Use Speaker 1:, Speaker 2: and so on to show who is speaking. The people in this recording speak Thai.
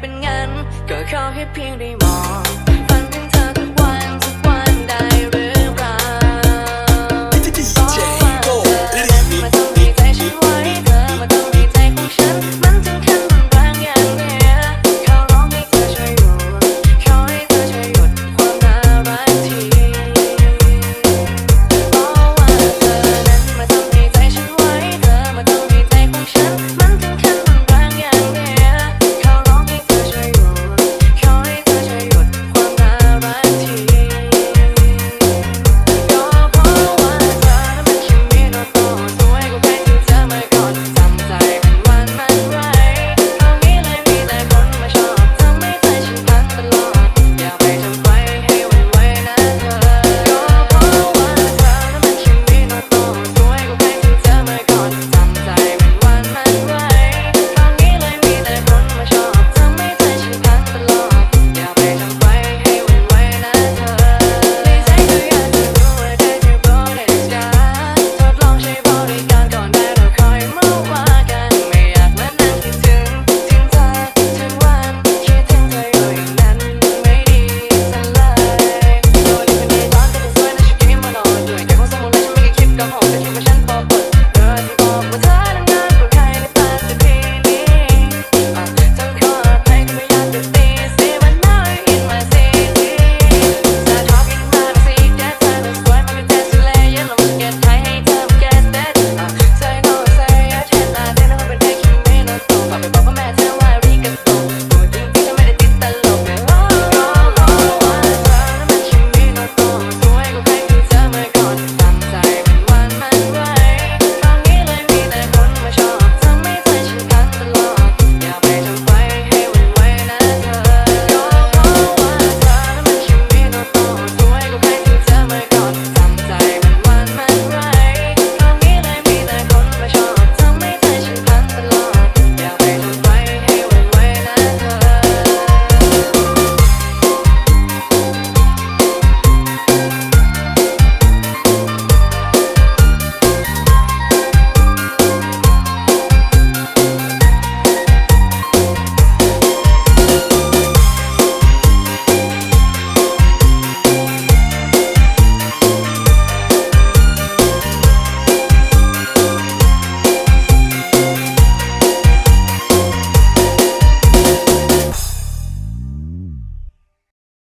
Speaker 1: เป็นงั้น ก็ขอให้เพียงได้มอง